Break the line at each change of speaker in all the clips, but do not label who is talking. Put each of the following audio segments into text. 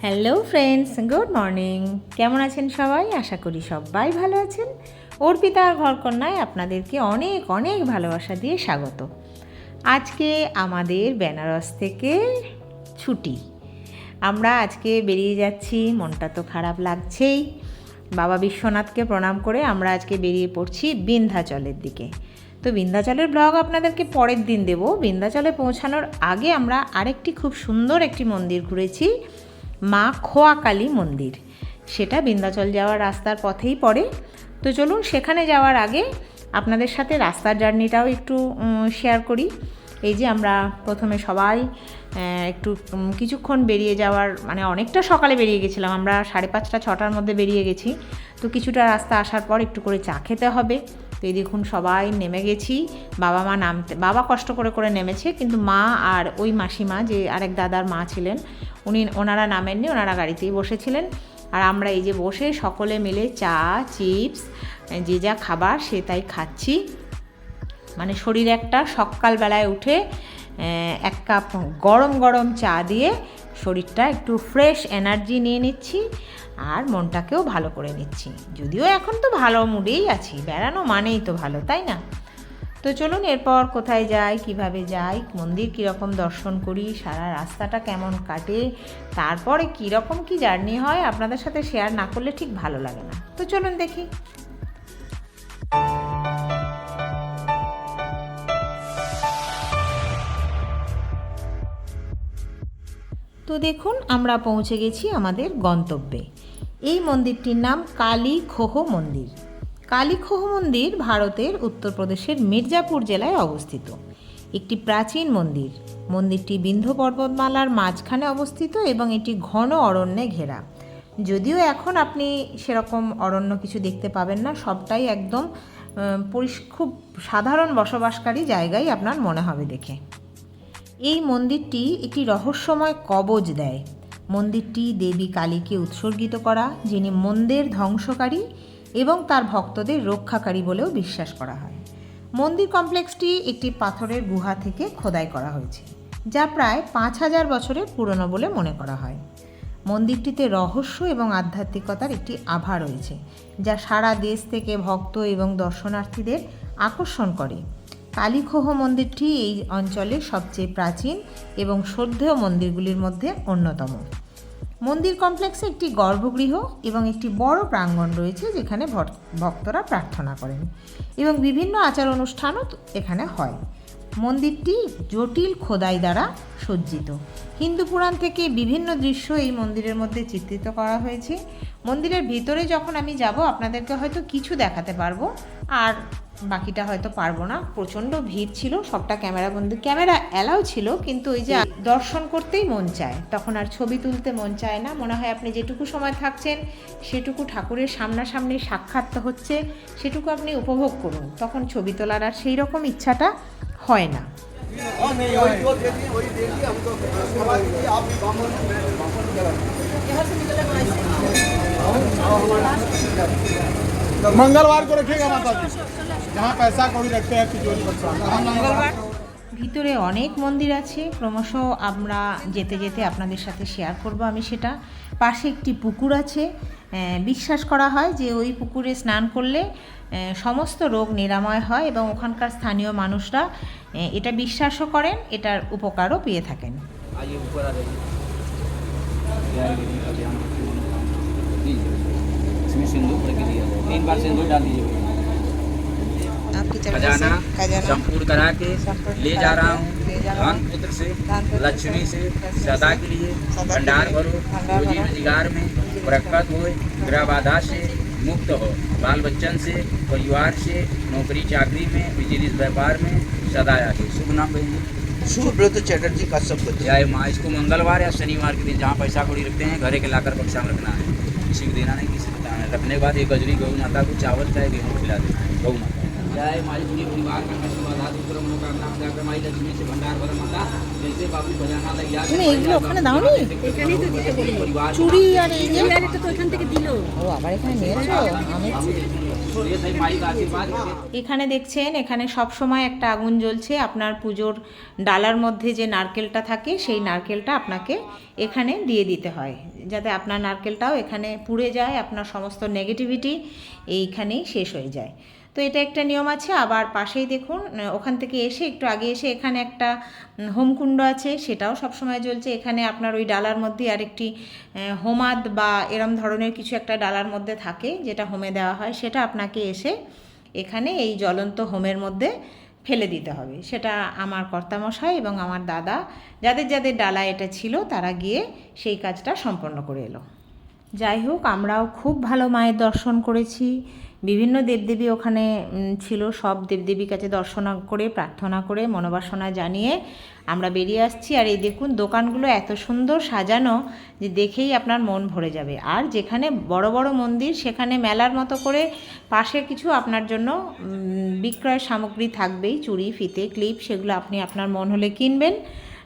Hello friends good morning কেমন আছেন সবাই? আশা করি সবাই ভালো আছেন। অর্পিতা ঘরকন্যায় আপনাদেরকে অনেক অনেক ভালোবাসা দিয়ে স্বাগত। আজকে আমাদের বেনারস থেকে ছুটি। আমরা আজকে বেরিয়ে যাচ্ছি, মনটা তো খারাপ লাগছেই। বাবা বিশ্বনাথকে প্রণাম করে আমরা আজকে বেরিয়ে পড়ছি বিন্ধ্যাচলের দিকে। তো বিন্ধ্যাচলের ব্লগ আপনাদেরকে পরের দিন দেব। বিন্ধ্যাচলে পৌঁছানোর আগে আমরা আরেকটি খুব সুন্দর একটি মন্দির ঘুরেছি। মা খোয়াকালী মন্দির। সেটা বিন্ধ্যাচল যাওয়ার রাস্তার পথেই পড়ে। তো চলুন সেখানে যাওয়ার আগে আপনাদের সাথে রাস্তার জার্নিটাও একটু শেয়ার করি। এই যে আমরা প্রথমে সবাই একটু কিছুক্ষণ বেরিয়ে যাওয়ার মানে অনেকটা সকালে বেরিয়ে গেছিলাম। আমরা সাড়ে পাঁচটা, ছটার মধ্যে বেরিয়ে গেছি। তো কিছুটা রাস্তা আসার পর একটু করে চা খেতে হবে। তো এই দেখুন সবাই নেমে গেছি। বাবা মা নামতে, বাবা কষ্ট করে করে নেমেছে, কিন্তু মা আর ওই মাসিমা যে আরেক দাদার মা ছিলেন, উনি, ওনারা নামেননি, ওনারা গাড়িতেই বসেছিলেন। আর আমরা এই যে বসে সকলে মিলে চা, চিপস, যে যা খাবার সে তাই খাচ্ছি। মানে শরীর একটা সকালবেলায় উঠে এক কাপ গরম গরম চা দিয়ে শরীরটা একটু ফ্রেশ এনার্জি নিয়ে নিচ্ছি আর মনটাকেও ভালো করে নিচ্ছি। যদিও এখন তো ভালো মুডেই আছি, বেড়ানো মানেই তো ভালো, তাই না? তো চলুন এরপর কোথায় যাই, কীভাবে যাই, মন্দির কীরকম দর্শন করি, সারা রাস্তাটা কেমন কাটে, তারপরে কীরকম কি জার্নি হয় আপনাদের সাথে শেয়ার না করলে ঠিক ভালো লাগে না। তো চলুন দেখি। তো দেখুন, আমরা পৌঁছে গেছি আমাদের গন্তব্যে। এই মন্দিরটির নাম কালী খোহ মন্দির। কালী খোহ মন্দির ভারতের উত্তরপ্রদেশের মির্জাপুর জেলায় অবস্থিত। একটি প্রাচীন মন্দির। মন্দিরটি বিন্ধ্য পর্বতমালার মাঝখানে অবস্থিত এবং এটি ঘন অরণ্যে ঘেরা। যদিও এখন আপনি সেরকম অরণ্য কিছু দেখতে পাবেন না, সবটাই একদম খুব সাধারণ বসবাসকারী জায়গাই আপনার মনে হবে দেখে। এই মন্দিরটি একটি রহস্যময় কবজ দেয়। মন্দিরটি দেবী কালীকে উৎসর্গিত করা, যিনি মন্দির ধ্বংসকারী এবং তার ভক্তদের রক্ষাকারী বলেও বিশ্বাস করা হয়। মন্দির কমপ্লেক্সটি একটি পাথরের গুহা থেকে খোদাই করা হয়েছে, যা প্রায় পাঁচ হাজার বছরের পুরনো বলে মনে করা হয়। মন্দিরটিতে রহস্য এবং আধ্যাত্মিকতার একটি আভা রয়েছে, যা সারা দেশ থেকে ভক্ত এবং দর্শনার্থীদের আকর্ষণ করে। কালীখোহ মন্দিরটি এই অঞ্চলের সবচেয়ে প্রাচীন এবং শ্রদ্ধেয় মন্দিরগুলির মধ্যে অন্যতম। মন্দির কমপ্লেক্সে একটি গর্ভগৃহ এবং একটি বড় প্রাঙ্গণ রয়েছে যেখানে ভক্তরা প্রার্থনা করেন এবং বিভিন্ন আচার অনুষ্ঠানও এখানে হয়। মন্দিরটি জটিল খোদাই দ্বারা সজ্জিত। হিন্দু পুরাণ থেকে বিভিন্ন দৃশ্য এই মন্দিরের মধ্যে চিত্রিত করা হয়েছে। মন্দিরের ভিতরে যখন আমি যাব, আপনাদেরকে হয়তো কিছু দেখাতে পারব। আর বাকিটা হয়তো পারব না। প্রচণ্ড ভিড় ছিল, সবটা ক্যামেরা বন্ধু ক্যামেরা অ্যালাউ ছিল, কিন্তু ওই যে দর্শন করতেই মন চায়। তখন আর ছবি তুলতে মন চায় না। মনে হয় আপনি যেটুকু সময় থাকছেন, সেটুকু ঠাকুরের সামনাসামনি সাক্ষাৎ হচ্ছে, সেটুকু আপনি উপভোগ করুন। তখন ছবি তোলার আর সেই রকম ইচ্ছাটা হয় না।
और
मंगलवार को रखिएगा माता जी जहाँ पैसा कौड़ी रखते हैं तिजोरी बच्चा मंगलवार
ভিতরে অনেক মন্দির আছে ক্রমশ আমরা যেতে যেতে আপনাদের সাথে শেয়ার করব আমি সেটা পাশে একটি পুকুর আছে আহ, বিশ্বাস করা হয় যে ওই পুকুরে স্নান করলে আহ, সমস্ত রোগ নিরাময় হয় এবং ওখানকার স্থানীয় মানুষরা আহ, এটা বিশ্বাসও করেন এটার উপকারও পেয়ে থাকেন
आइए इसमें सिंदूर दीजिए तीन बार सिंदूर डाल दीजिए। खजाना संपूर्ण करा के ले जा रहा हूँ। धन पुत्र से लक्ष्मी से सदा के लिए भंडार भरो रोजी रोज़गार में बरकत हो ग्रह बाधा से मुक्त हो बाल बच्चन से परिवार से नौकरी चाकरी में बिज़नेस व्यापार में सदा आगे। शुभ नाम कहिए
सुब्रत चैटर्जी का सब कुछ।
जय माँ। इसको मंगलवार या शनिवार के दिन जहाँ पैसा कौड़ी रखते हैं घरे के लाकर बक्सा में रखना है। किसी को देना नहीं किसी रखने के बाद एक गजरी गौ माता को चावल चाहे गेहूँ खिला देते हैं गौ माता। चाहे हमारी पूरी परिवार का
এখানে এখানে দেখছেন এখানে সব সময় একটা আগুন জ্বলছে। আপনার পুজোর ডালার মধ্যে যে নারকেলটা থাকে সেই নারকেলটা আপনাকে এখানে দিয়ে দিতে হয়। যাতে আপনার নারকেলটাও এখানে পুড়ে যায় আপনার সমস্ত নেগেটিভিটি এইখানেই শেষ হয়ে যায়। তো এটা একটা নিয়ম আছে, আবার পাশেই দেখুন ওখান থেকে এসে একটু আগে এসে এখানে একটা হোমকুণ্ড আছে, সেটাও সবসময় জ্বলছে। এখানে আপনার ওই ডালার মধ্যে আরেকটি হোমাদ বা এরম ধরনের কিছু একটা ডালার মধ্যে থাকে, যেটা হোমে দেওয়া হয়, সেটা আপনাকে এসে এখানে এই জ্বলন্ত হোমের মধ্যে ফেলে দিতে হবে। সেটা আমার কর্তামশাই এবং আমার দাদা, যাদের যাদের ডালা এটা ছিল, তারা গিয়ে সেই কাজটা সম্পন্ন করে এলো। যাই হোক, আমরাও খুব ভালো মায়ের দর্শন করেছি। বিভিন্ন দেবদেবী ওখানে ছিল। সব দেবদেবীর কাছে দর্শন করে, প্রার্থনা করে, মনোবাসনা জানিয়ে আমরা বেরিয়ে আসছি। আর এই দেখুন, দোকানগুলো এত সুন্দর সাজানো যে দেখেই আপনার মন ভরে যাবে। আর যেখানে বড় বড় মন্দির, সেখানে মেলার মতো করে পাশে কিছু আপনার জন্য বিক্রয় সামগ্রী থাকবেই। চুড়ি, ফিতে, ক্লিপ, সেগুলো আপনি আপনার মন হলে কিনবেন,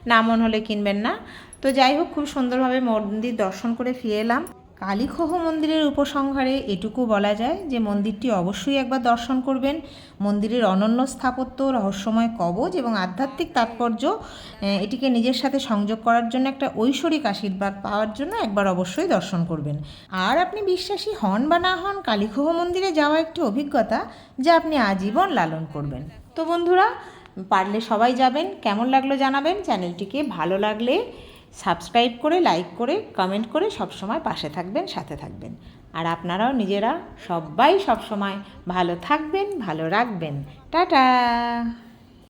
না মন হলে কিনবেন না। তো যাই হোক, খুব সুন্দরভাবে মন্দির দর্শন করে ফিরে এলাম। কালীখোহ মন্দিরের উপসংহারে এটুকু বলা যায় যে মন্দিরটি অবশ্যই একবার দর্শন করবেন। মন্দিরের অনন্য স্থাপত্য, রহস্যময় কবচ এবং আধ্যাত্মিক তাৎপর্য এটিকে নিজের সাথে সংযোগ করার জন্য একটা ঐশ্বরিক আশীর্বাদ পাওয়ার জন্য একবার অবশ্যই দর্শন করবেন। আর আপনি বিশ্বাসী হন বা না হন কালীখোহ মন্দিরে যাওয়া একটি অভিজ্ঞতা যা আপনি আজীবন লালন করবেন। তো বন্ধুরা, পারলে সবাই যাবেন, কেমন লাগল জানাবেন, চ্যানেলটিকে ভালো লাগলে সাবস্ক্রাইব করে, লাইক করে কমেন্ট করে সবসময় পাশে থাকবেন, সাথে থাকবেন। আর আপনারাও নিজেরা সবাই সবসময় ভালো থাকবেন, ভালো রাখবেন। টাটা!